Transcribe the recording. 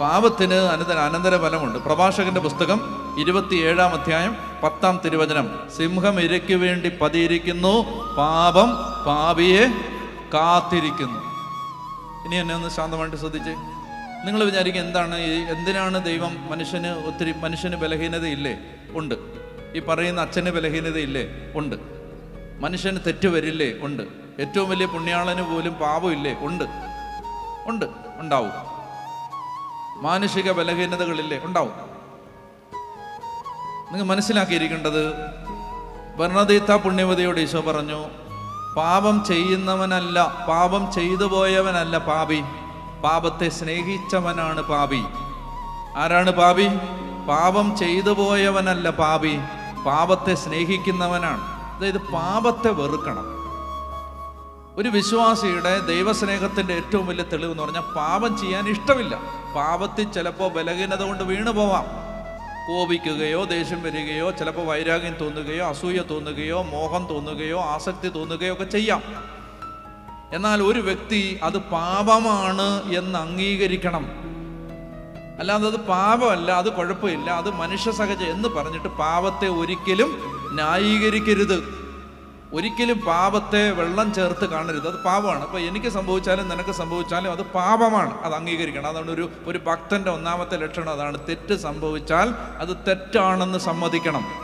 പാപത്തിന് അനന്തര അനന്തര ഫലമുണ്ട് പ്രഭാഷകന്റെ പുസ്തകം ഇരുപത്തിയേഴാം അധ്യായം പത്താം തിരുവചനം. സിംഹം ഇരയ്ക്ക് വേണ്ടി പതിയിരിക്കുന്നു പാപം പാപിയെ കാത്തിരിക്കുന്നു. ഇനി എന്നെ ഒന്ന് ശാന്തമായിട്ട് ശ്രദ്ധിച്ച്. നിങ്ങൾ വിചാരിക്കും എന്താണ് ഈ എന്തിനാണ് ദൈവം മനുഷ്യന് ഒത്തിരി മനുഷ്യന് ബലഹീനതയില്ലേ? ഉണ്ട്. ഈ പറയുന്ന അച്ഛന് ബലഹീനതയില്ലേ? ഉണ്ട്. മനുഷ്യന് തെറ്റ് വരില്ലേ? ഉണ്ട്. ഏറ്റവും വലിയ പുണ്യാളന് പോലും പാപമില്ലേ? ഉണ്ട്. ഉണ്ട്. ഉണ്ടാവും. മാനുഷിക ബലഹീനതകളില്ലേ? ഉണ്ടാവും. നിങ്ങൾ മനസ്സിലാക്കിയിരിക്കേണ്ടത് ഭരണതീത്ത പുണ്യവതിയോട് ഈശോ പറഞ്ഞു പാപം ചെയ്യുന്നവനല്ല പാപം ചെയ്തു പോയവനല്ല പാപി. പാപത്തെ സ്നേഹിച്ചവനാണ് പാപി. ആരാണ് പാപി? പാപം ചെയ്തു പോയവനല്ല പാപി. പാപത്തെ സ്നേഹിക്കുന്നവനാണ്. അതായത് പാപത്തെ വെറുക്കണം. ഒരു വിശ്വാസിയുടെ ദൈവസ്നേഹത്തിന്റെ ഏറ്റവും വലിയ തെളിവ് എന്ന് പറഞ്ഞാൽ പാപം ചെയ്യാൻ ഇഷ്ടമില്ല. പാപത്തിൽ ചിലപ്പോൾ ബലഹീനത കൊണ്ട് വീണു പോവാം. കോപിക്കുകയോ ദേഷ്യം വരികയോ ചിലപ്പോൾ വൈരാഗ്യം തോന്നുകയോ അസൂയ തോന്നുകയോ മോഹം തോന്നുകയോ ആസക്തി തോന്നുകയോ ഒക്കെ ചെയ്യാം. എന്നാൽ ഒരു വ്യക്തി അത് പാപമാണ് എന്ന് അംഗീകരിക്കണം. അല്ലാതെ അത് പാപമല്ല അത് കുഴപ്പമില്ല അത് മനുഷ്യ സഹജം എന്ന് പറഞ്ഞിട്ട് പാപത്തെ ഒരിക്കലും ന്യായീകരിക്കരുത്. ഒരിക്കലും പാപത്തെ വെള്ളം ചേർത്ത് കാണരുത്. അത് പാപമാണ്. അപ്പോൾ എനിക്ക് സംഭവിച്ചാലും നിനക്ക് സംഭവിച്ചാലും അത് പാപമാണ്. അത് അംഗീകരിക്കണം. അതാണ് ഒരു ഒരു ഭക്തന്റെ ഒന്നാമത്തെ ലക്ഷണം. അതാണ് തെറ്റ് സംഭവിച്ചാൽ അത് തെറ്റാണെന്ന് സമ്മതിക്കണം.